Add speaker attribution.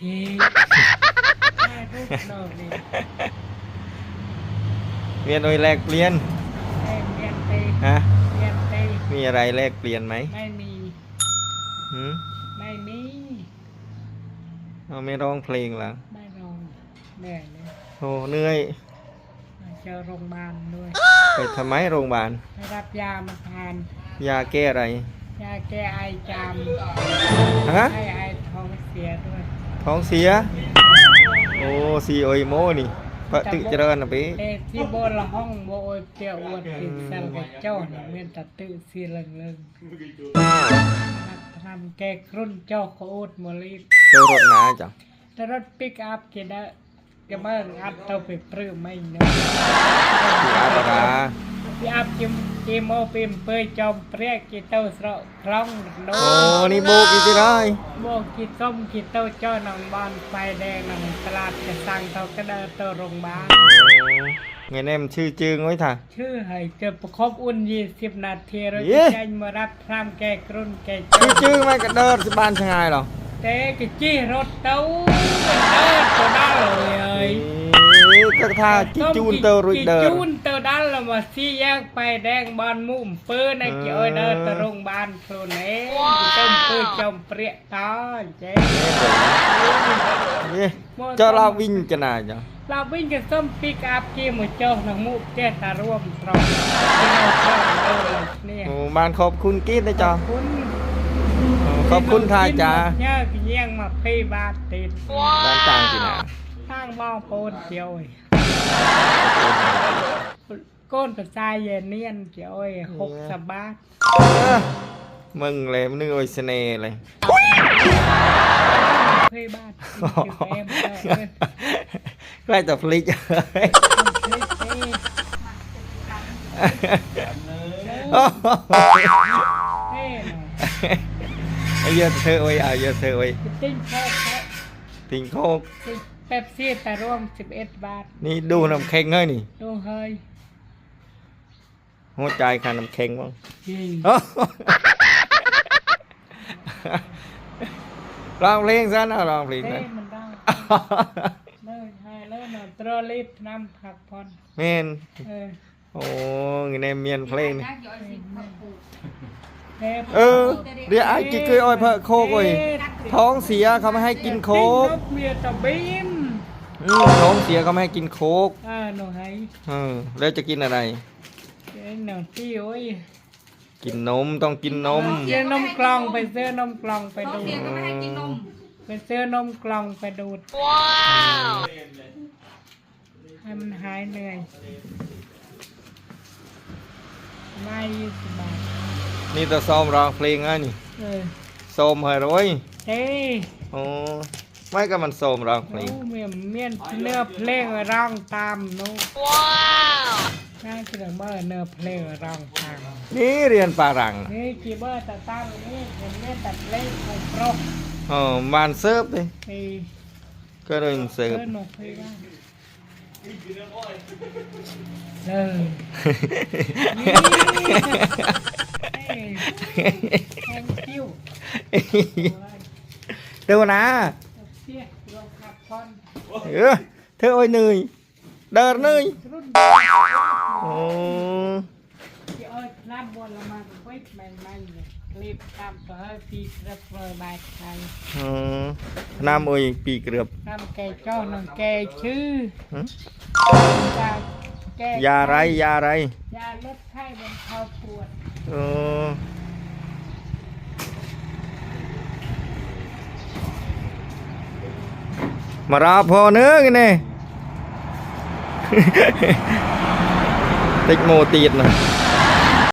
Speaker 1: พีถ่ายรูปนอกนี่
Speaker 2: เรียนโดยแลกเปลี่ยน
Speaker 1: แม่เรียนไป
Speaker 2: ฮะ
Speaker 1: เรียนไป
Speaker 2: มีอะไรแลกเปลี่ยนไหม
Speaker 1: ไม่มี
Speaker 2: หืม
Speaker 1: ไม่มี
Speaker 2: เอาไม่ร้องเพลงเหรอ
Speaker 1: ไม่ลองเหนื่อยเลย
Speaker 2: โอ้เหนื่อย
Speaker 1: มาเจอโรงพยาบาลด้วย
Speaker 2: ไปทำไมโรงพยาบาล
Speaker 1: ไปรับยามาทาน
Speaker 2: ยาแก้อะไร
Speaker 1: ยาแก้ไอจาม
Speaker 2: ฮะ
Speaker 1: ให้ไอท้องเสียด้วย
Speaker 2: ท้องเสีย โอ้ซีโอยโมนี่พระตึกเจริญนะพี่
Speaker 1: เอที่โบนละห้องโบโอยเปียวอวดกินสันกับเจ้าเนี่ยเมียนตัดตื้อสีเหลืองเลืองทำแกกรุ่นเจ้าโคตรมลี
Speaker 2: ตัวรถหนาจ้ะ
Speaker 1: แต่รถปิกอัพกินได้ก็เมื่ออัดเตาไปปลื้มไม่เนาะ
Speaker 2: พี่อาบดา
Speaker 1: พี่อัพกิมกิโมปิมเปยจอมเปรียกกิเต้าสระคล้องโด
Speaker 2: โอ้นี่โบกอีกทีไร
Speaker 1: โบกิส้มกิเต้าเจ้าหนองบานไฟแดงหนองตลาดกระสังเตากระเดาเตาโรงพยาบาล
Speaker 2: ไงแนมชื่อจึงไว้ท่ะ
Speaker 1: ชื่อให้เกิดประคบอุ่นยี่สิบนาทีเรา
Speaker 2: เย้
Speaker 1: จะใจมารับพรามแกกรุ่นแกเจ้า
Speaker 2: ชื่อจึงไม่ กระเดิดสิบานชงายหรอ
Speaker 1: เต้กจี้รถเต้าเดินตัวได้เลยเอ้ย
Speaker 2: นี่ก็ท่าจิจูนเตอรุยเดิน
Speaker 1: จูนเตอดันละมาซี่แยกไปแดงบานมุมปืนไอ้เจ้าเดินตะโรงพยาบาลโคลนเองต้มปืนจอมเปรี้ยตาเจ๊
Speaker 2: นี่เจ้าลาวิ่งจะนายจ้ะ
Speaker 1: เราวิ่งกันส้มปิกอัพกี่มือเจ้าหนังมุกเจ้าตาร่วมตรงที่เราชอบเลยเนี่ย
Speaker 2: โอ้บ้านขอบคุณกิ๊ดนะจ้ะ
Speaker 1: คุณ
Speaker 2: โอ้ขอบคุณท่าจ้า
Speaker 1: เนี่ยเยี่ยงมาพี่บาทติด
Speaker 2: บ้านต่างที่ไหน
Speaker 1: ทางมองโปนเจียว ก้นกระจายเย็นเนียนเจียวหกสบาท
Speaker 2: เออมึงเลยมึงนึกว่าเสน่ห์เลย
Speaker 1: พี่บ้าน
Speaker 2: ใกล้จะพลิก
Speaker 1: เฮ้ยเย
Speaker 2: ไอ้ยอะเธอไว้เอาเยอะเธอไว้
Speaker 1: ติ้งโคก
Speaker 2: ทิ้งโคก
Speaker 1: เป๊ปซี่แต่รวมสิบเอ็ดบาท
Speaker 2: นี่ดูน้ำแข็งเฮ้ยนี่
Speaker 1: ดูเฮ้ย
Speaker 2: หัวใจค่ะน้ำแข็งบ้าง
Speaker 1: ยิง
Speaker 2: ร้องเพลงซะนะร้องเพลง
Speaker 1: เต้
Speaker 2: นะ
Speaker 1: มันได้เลยให้เลยหน่อยตรอลิดน้ำผักพอน
Speaker 2: เมน
Speaker 1: เออ
Speaker 2: โอ้ยในเมียนเพลงนี่
Speaker 1: เทป
Speaker 2: เออเดี๋ยวไอ้กิ๊กเคยอ้อยเพอโคกโอ้ยท้องเสียเขาไม่ให้กินโคก
Speaker 1: ติ้งนเมียตะบีม
Speaker 2: อืม ท้องเสียเขาไม่ให้กินโคก
Speaker 1: อ่าหนูให้
Speaker 2: เออ แล้วจะกินอะไร
Speaker 1: เอ้ยหนูตี้โอ้ย
Speaker 2: กินนมต้องกินนม
Speaker 1: เสื้อนมกล่องไปเสื้อนมกล่องไปดูด
Speaker 3: เสียงก็ไม่ให้กินนม
Speaker 1: ไปเสื้อนมกล่องไปดูด
Speaker 3: ว้าว
Speaker 1: ให้มันหายเหนื่อยไม่ยี่สิบบาท
Speaker 2: นี่จะซ้อมร้องเพลงอะนี่
Speaker 1: เออ
Speaker 2: ซ้อมให้ร้อย
Speaker 1: เฮ้ย
Speaker 2: โอ้ ไม่ก็มันซ้อมร้องเพล
Speaker 1: โอ้
Speaker 2: ง
Speaker 1: เมียนเมียนเนื้อเพลงร้องตามโน้
Speaker 3: ว้าว
Speaker 1: น่าจะเมื่อเนื้อเพลงร้องตาม
Speaker 2: นี่เรียนปารังนะ
Speaker 1: นี่กีเบอร์ตะตั้งนี่เป็นเมียนตัดเล่นของโปร
Speaker 2: อ๋อบ้านเซิร์ฟเลย
Speaker 1: ไอ้
Speaker 2: ก็เรียนเซิร์ฟ
Speaker 1: เออหนูคุยว่าเออเฮ้ย thank you
Speaker 2: เดี๋ยวนะ
Speaker 1: เสียลงขับพอน
Speaker 2: เออเธอโอ้ยเหนื่อยเดินเหนื่อย
Speaker 1: รุ่น
Speaker 2: โอ้
Speaker 1: ที่เอ้ยลาบบอลละมาไว้แมนมันเลยคลิปตามตัวเฮ้ยปีกระเบิดบายไทย
Speaker 2: อืมน้ำโอ้ยปีเกือบ
Speaker 1: นำแกเจ้าน้องแกชื่อ
Speaker 2: หึ
Speaker 1: ยาแก
Speaker 2: ยาไรยาไร
Speaker 1: ยาลดไข้บรรเทาปวด
Speaker 2: เออ มาราพอเนื้อกันเนี่ยติ๊กโมตีดนะ